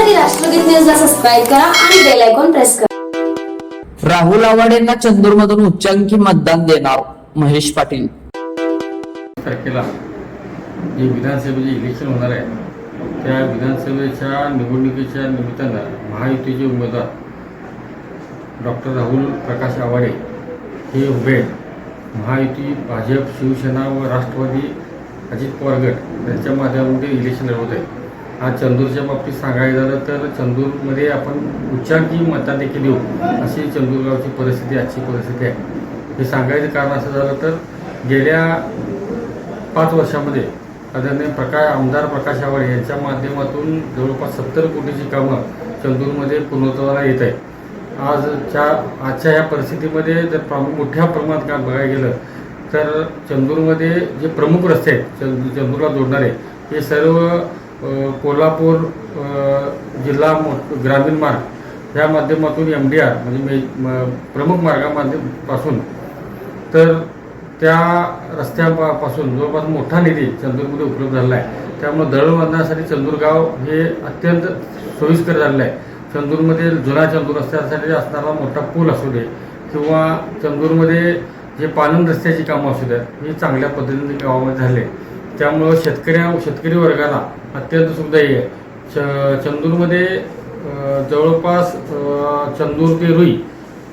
बातम्यांसाठी राष्ट्रगीत न्यूजला सबस्क्राईब करा आणि बेल आयकॉन प्रेस करा. राहुल आवाडेंना चंदूरमधून उच्चांकी मतदान देणार महेश पाटील. तारखेला जे विधानसभेचे इलेक्शन होणार आहे त्या विधानसभेच्या निवडणुकीच्या निमित्तानं महायुतीचे उमेदवार डॉक्टर राहुल प्रकाश आवाडे हे उभे आहेत. महायुती भाजप शिवसेना व राष्ट्रवादी अजित पवार गट यांच्या माध्यमातून इलेक्शन लढवत आहे आज चंदूरच्या बाबतीत सांगायचं झालं तर चंदूरमध्ये आपण उच्चांकी मतांदेखील देखील देऊ. अशी चंदूरगावची परिस्थिती आजची परिस्थिती आहे. हे सांगायचं कारण असं झालं तर गेल्या पाच वर्षामध्ये आदरणीय प्रकाश आमदार प्रकाश आवाडे यांच्या माध्यमातून जवळपास सत्तर कोटीची कामं चंदूरमध्ये पूर्णत्वाला येत आहे आजच्या आजच्या ह्या परिस्थितीमध्ये जर प्रामुख मोठ्या प्रमाणात काम बघायला गेलं तर चंदूरमध्ये जे प्रमुख रस्ते आहेत चंद चंदूरला जोडणारे हे सर्व कोल्हापूर जिल्हा मो- ग्रामीण मार्ग ह्या माध्यमातून एम डी आर म्हणजे मे म- प्रमुख मार्गापासून तर त्या रस्त्यापासून जवळपास मोठा निधी चंदूरमध्ये उपलब्ध झालेला आहे. त्यामुळे दळणवळणासाठी चंदूरगाव हे अत्यंत सोयीस्कर झालेलं आहे. चंदूरमध्ये जुना चंदूर रस्त्यासाठी असणारा मोठा पूल असू दे किंवा चंदूरमध्ये जे पालन रस्त्याची कामं असू द्या ही चांगल्या पद्धतीने गावामध्ये झाले. त्यामुळं शेतकऱ्या शेतकरी वर्गाला अत्यंत सुखदायी आहे. च चंदूरमध्ये जवळपास चंदूर ते रुई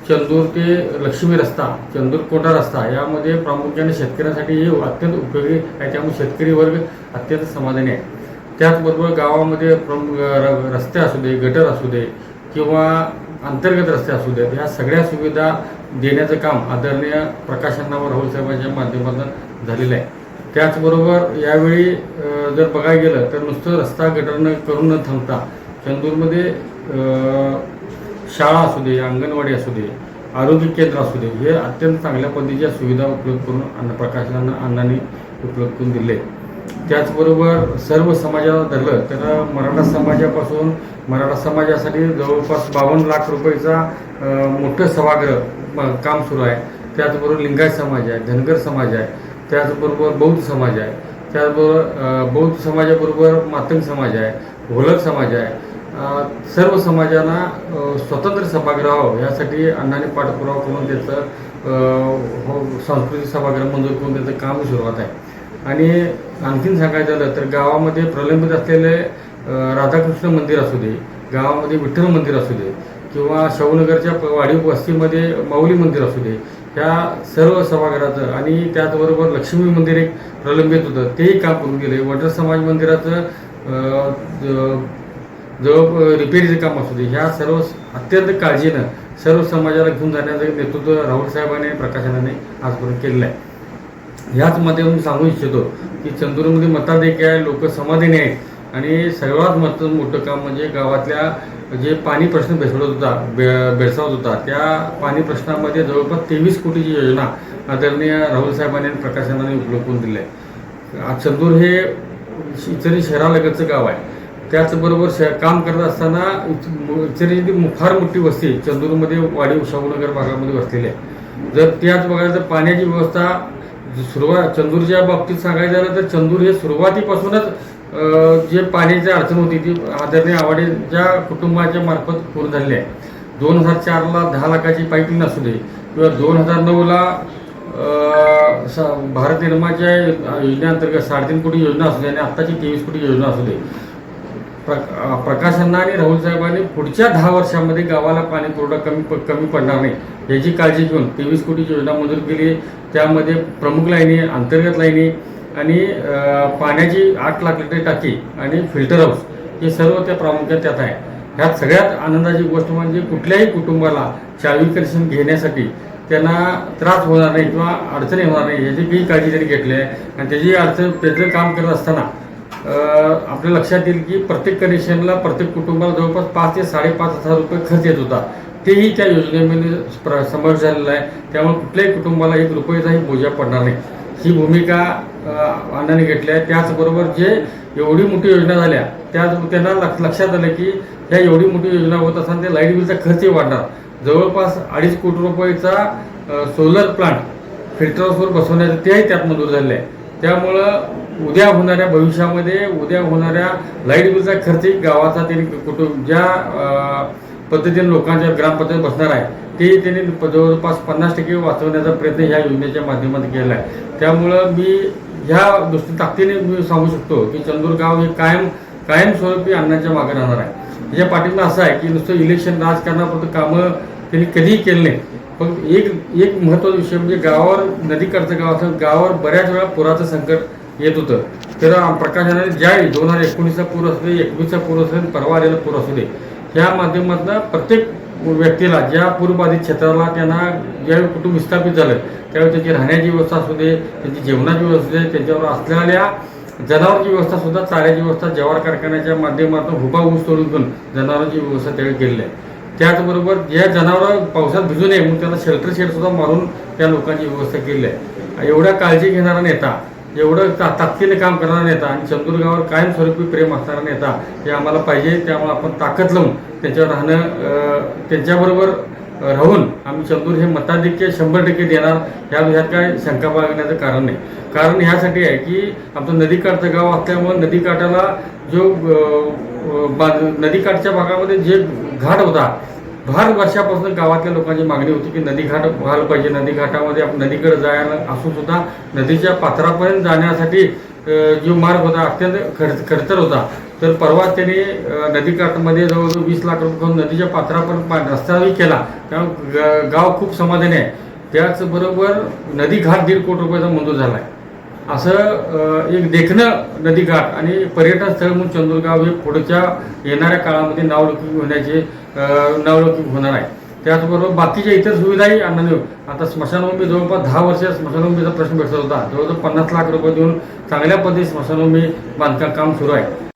चंदूर ते लक्ष्मी रस्ता चंदूर कोटा रस्ता यामध्ये प्रामुख्याने शेतकऱ्यांसाठी हे अत्यंत उपयोगी आहे. त्यामुळे शेतकरी वर्ग अत्यंत समाधानी आहे. त्याचबरोबर गावामध्ये प्रमुख र- रस्ते असू दे गटर असू दे किंवा अंतर्गत रस्ते असू देत ह्या सगळ्या सुविधा देण्याचं काम आदरणीय प्रकाशांना राहुल साहेबांच्या माध्यमातून झालेलं आहे. त्याचबरोबर यावेळी जर बघायला गेलं तर नुसतं रस्ता गटरनं करून न थांबता चंदूरमध्ये शाळा असू दे अंगणवाडी असू दे आरोग्य केंद्र असू दे हे अत्यंत चांगल्या पद्धतीच्या सुविधा उपलब्ध करून अन्न प्रकाशनानं अण्णांनी उपलब्ध करून दिले. त्याचबरोबर सर्व समाजाला धरलं तर मराठा समाजापासून मराठा समाजासाठी जवळपास बावन्न लाख रुपयाचा मोठं सभागृह काम सुरू आहे. त्याचबरोबर लिंगायत समाज आहे धनगर समाज आहे. त्याचबरोबर बौद्ध समाज आहे. त्याचबरोबर बौद्ध समाजाबरोबर मातंग समाज आहे घोलक समाज आहे. सर्व समाजांना स्वतंत्र सभागृह व्हावं यासाठी अण्णाने पाठपुरावा करून त्याचं हो, सांस्कृतिक सभागृह मंजूर करून त्याचं काम सुरुवात आहे. आणि आणखीन सांगायचं झालं तर गावामध्ये प्रलंबित असलेले राधाकृष्ण मंदिर असू दे गावामध्ये विठ्ठल मंदिर असू दे किंवा शाहूनगरच्या वाडीव वाढीव वस्तीमध्ये माऊली मंदिर असू दे ह्या सर्व सभागृहाचं आणि त्याचबरोबर लक्ष्मी मंदिर एक प्रलंबित होतं तेही काम करून गेले. वडर समाज मंदिराचं जवळ रिपेरीचं काम असू दे ह्या सर्व अत्यंत काळजीनं सर्व समाजाला घेऊन जाण्याचं नेतृत्व राहुल साहेबांनी प्रकाशनाने आजपर्यंत केलेलं आहे. ह्याच माध्यमातून सांगू इच्छितो की चंदूरमध्ये मताधिक आहे लोक समाधीने आहेत. आणि सर्वात मत मोठं काम म्हणजे गावातल्या जे पाणी प्रश्न भेसवत होता बे भेडसावत होता त्या पाणी प्रश्नामध्ये जवळपास तेवीस कोटीची योजना आदरणीय राहुल साहेबांनी आणि प्रकाशनाने उपलब्ध करून दिली आहे. आज चंदूर हे इचरी शहरालगतचं गाव आहे. त्याचबरोबर श काम करत असताना इच- इचरी जी फार मोठी वस्ती चंदूरमध्ये वाडी शाहूनगर भागामध्ये वसलेली आहे. जर त्याच बघायला तर पाण्याची व्यवस्था सुरुवात चंदूरच्या बाबतीत सांगायचं झालं तर चंदूर हे सुरुवातीपासूनच जे पाण्याची अडचण होती ती आदरणीय आवाडेच्या कुटुंबाच्या मार्फत पूर्ण झालेली आहे. दोन हजार चारला दहा लाखाची पाईपलाईन असू दे किंवा दोन हजार नऊला स- भारत निर्माच्या योजनेअंतर्गत साडेतीन कोटी योजना असू दे आणि आत्ताची तेवीस कोटी योजना असू दे. प्रकाशांना आणि राहुल साहेबांनी पुढच्या दहा वर्षामध्ये गावाला पाणी पुरवठा कमी प- कमी पडणार नाही याची काळजी घेऊन तेवीस कोटीची योजना मंजूर केली त्यामध्ये प्रमुख लाईनी अंतर्गत लाईनी आणि पाण्याची आठ लाख लिटर टाकी आणि फिल्टर हाऊस हे सर्व त्या प्रामुख्यात त्यात आहे. ह्यात सगळ्यात आनंदाची गोष्ट म्हणजे कुठल्याही कुटुंबाला चावीकर्षण घेण्यासाठी त्यांना त्रास होणार नाही किंवा अडचणी होणार नाही. याची काही काळजी त्यांनी घेतली आहे. आणि त्याची अडचण त्याचं काम करत असताना आपल्या लक्षात येईल की प्रत्येक कनेक्शनला प्रत्येक कुटुंबाला जवळपास पाच ते साडेपाच हजार रुपये खर्च येत होता. तेही त्या योजनेमध्ये प्र- समावेश झालेला आहे. त्यामुळे कुठल्याही कुटुंबाला एक रुपयाचाही बोजा पडणार नाही. ही भूमिका अ, घेतल्या. आहे त्याचबरोबर जे एवढी मोठी योजना झाल्या त्या त्यांना लक्ष- लक्षात आलं की ह्या एवढी मोठी योजना होत असताना ते लाइट बिलचा खर्चही वाढणार. जवळपास अडीच कोटी रुपयेचा सोलर प्लांट फिल्टर हाऊसवर बसवण्याचं तेही त्यात मंजूर झालेलं आहे त्यामुळं उद्या होणाऱ्या भविष्यामध्ये उद्या होणाऱ्या लाइट बिलचा खर्चही गावाचा त्यांनी कुटुंब ज्या पद्धतीने लोकांच्या ग्रामपंचायत बसणार आहे. ते त्यांनी जवळपास पन्नास टक्के वाचवण्याचा प्रयत्न ह्या योजनेच्या माध्यमातून केला आहे. त्यामुळं मी ह्या दृष्टी ताकदीने मी सांगू शकतो की चंदूर गाव हे कायम कायमस्वरूपी अन्नाच्या मागे राहणार आहे. याच्या पाठिंबा असा आहे की नुसतं इलेक्शन राजकारणापर्यंत कामं त्यांनी कधीही केलं नाही. पण एक एक महत्त्वाचा विषय म्हणजे गावावर नदीकडचं गाव असं गावावर बऱ्याच वेळा पुराचं संकट येत होतं. तर प्रकाशनाने ज्यावेळी दोन हजार एकोणीसचा पूर असू दे एकवीसचा पूर असू दे परवा आलेला पूर असू दे ह्या माध्यमातून प्रत्येक व्यक्तीला ज्या पूरबाधित क्षेत्राला त्यांना ज्यावेळी कुटुंब विस्थापित झालं त्यावेळी त्याची राहण्याची व्यवस्था असू दे त्यांची जेवणाची व्यवस्था दे त्यांच्यावर असलेल्या जनावरांची व्यवस्था सुद्धा चाऱ्याची व्यवस्था जवार कारखान्याच्या माध्यमातून हुबा ऊस तोडून जनावरांची व्यवस्था त्यावेळी केलेली आहे. त्याचबरोबर ज्या जनावरं पावसात भिजू नये म्हणून त्यांना शेल्टर शेडसुद्धा मारून त्या लोकांची व्यवस्था केली आहे. एवढ्या काळजी घेणारा नेता एवढं ता ताकदीने काम करणारा नेता आणि चंदुरगावर कायमस्वरूपी प्रेम असणारा नेता हे आम्हाला पाहिजे त्यामुळे आपण ताकद लावून त्यांच्यावर राहणं त्यांच्याबरोबर राहून आम्ही चंदूर हे मताधिक्य शंभर टक्के देणार ह्या ह्यात काय शंका बाळगण्याचं कारण नाही. कारण ह्यासाठी आहे की आमचं नदीकाठचं गाव असल्यामुळं नदीकाठाला जो नदीकाठच्या भागामध्ये जे घाट होता फार वर्षापासून गावातल्या लोकांची मागणी होती की नदीघाट व्हायला पाहिजे नदीघाटामध्ये आपण नदीकडे जायला असून सुद्धा नदीच्या पात्रापर्यंत जाण्यासाठी जो मार्ग होता अत्यंत खर्च खर्चर होता. तर परवा त्याने नदीकाठामध्ये जवळजवळ वीस लाख रुपये घेऊन नदीच्या पात्रापर्यंत पा- रस्ताही केला. त्यामुळे ग- गाव खूप समाधानी आहे. त्याचबरोबर नदीघाट दीड कोटी रुपयाचा मंजूर झाला आहे असं एक देखणं नदीघाट आणि पर्यटन स्थळ म्हणून चंदुरगाव हे पुढच्या येणाऱ्या काळामध्ये नावलौकिक होण्याचे नावलौकिक होणार आहे. त्याचबरोबर बाकीच्या इतर सुविधाही आणणार आता स्मशानभूमी जवळपास दहा वर्ष स्मशानभूमीचा प्रश्न भेटत होता. जवळजवळ पन्नास लाख रुपये देऊन चांगल्या पद्धतीने स्मशानभूमी बांधकाम काम सुरू आहे.